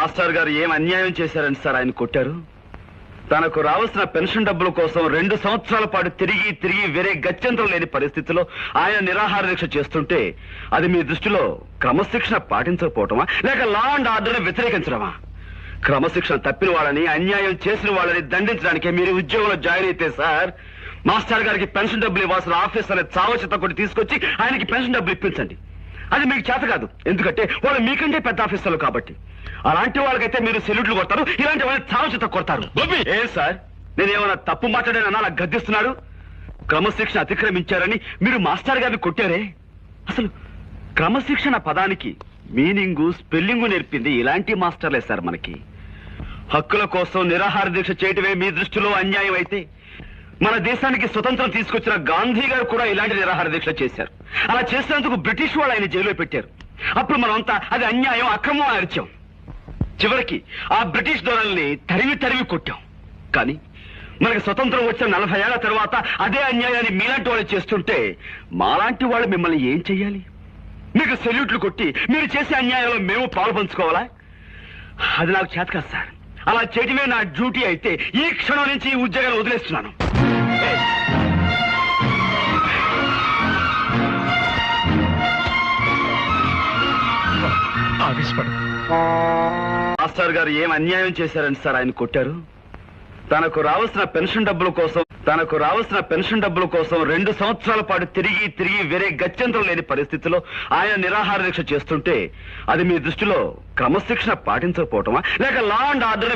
Master గారు ఏం అన్యాయం చేశారని సార్ ఆయన కొట్టారు? తనకు రావాల్సిన పెన్షన్ డబ్బుల కోసం రెండు సంవత్సరాల పాటు తిరిగి తిరిగి వేరే గత్యంతరం లేని పరిస్థితిలో ఆయన నిరాహార దీక్ష చేస్తుంటే అది మీ దృష్టిలో క్రమశిక్షణ పాటించకపోవటమా? లేక లా అండ్ ఆర్డర్ వ్యతిరేకించడమా? క్రమశిక్షణ తప్పిన వాళ్ళని అన్యాయం చేసిన వాళ్ళని దండించడానికి మీరు ఉద్యోగంలో జాయిన్ అయితే సార్ మాస్టర్ గారికి పెన్షన్ డబ్బులు ఇవ్వాల్సిన ఆఫీసర్ చావచిత కొట్టి తీసుకొచ్చి ఆయనకి పెన్షన్ డబ్బులు ఇప్పించండి. అది మీకు చేత కాదు. ఎందుకంటే వాళ్ళు మీకంటే పెద్ద ఆఫీసర్లు కాబట్టి. అలాంటి వాళ్ళకైతే మీరు సెల్యూట్లు కొడతారు ఇలాంటి వాళ్ళని చావచిత కొడతారు! ఏ సార్ నేనేమన్నా తప్పు మాట్లాడానన్నా అలా గద్దిస్తున్నారు క్రమశిక్షణ అతిక్రమించారని మీరు మాస్టర్ గారిని కొట్టారే? అసలు క్రమశిక్షణ పదానికి మీనింగు స్పెల్లింగు నేర్పింది ఇలాంటి మాస్టర్లే సార్ మనకి. హక్కుల కోసం నిరాహార దీక్ష చేయటమే మీ దృష్టిలో అన్యాయం అయితే మన దేశానికి స్వతంత్రం తీసుకొచ్చిన గాంధీ గారు కూడా ఇలాంటి నిరాహార దీక్ష చేశారు. అలా చేసినందుకు బ్రిటిష్ వాళ్ళు ఆయన జైల్లో పెట్టారు. అప్పుడు మనమంతా అది అన్యాయం అక్రమం అరిచాం. చివరికి ఆ బ్రిటిష్ దొరల్ని తరిమి తరిమి కొట్టాం. కానీ మనకి స్వతంత్రం వచ్చిన నలభై ఏళ్ళ తర్వాత అదే అన్యాయాన్ని మీలాంటి వాళ్ళు చేస్తుంటే మాలాంటి వాళ్ళు మిమ్మల్ని ఏం చెయ్యాలి? మీకు సెల్యూట్లు కొట్టి మీరు చేసే అన్యాయంలో మేము పాలు పంచుకోవాలా? అది నాకు చేత కాదు సార్. అలా చేయటమే నా డ్యూటీ అయితే ఈ క్షణం నుంచి ఈ ఉద్యోగాలు వదిలేస్తున్నాను. ఆవేశపడు మాస్టర్ గారు ఏం అన్యాయం చేశారని సార్ ఆయన కొట్టారు? తనకు రావాల్సిన పెన్షన్ డబ్బుల కోసం తనకు రావాల్సిన పెన్షన్ డబ్బుల కోసం రెండు సంవత్సరాల పాటు తిరిగి తిరిగి వేరే గత్యంతరం లేని పరిస్థితిలో ఆయన నిరాహార దీక్ష చేస్తుంటే అది మీ దృష్టిలో క్రమశిక్షణ పాటించకపోవటమా? లేక లా అండ్ ఆర్డర్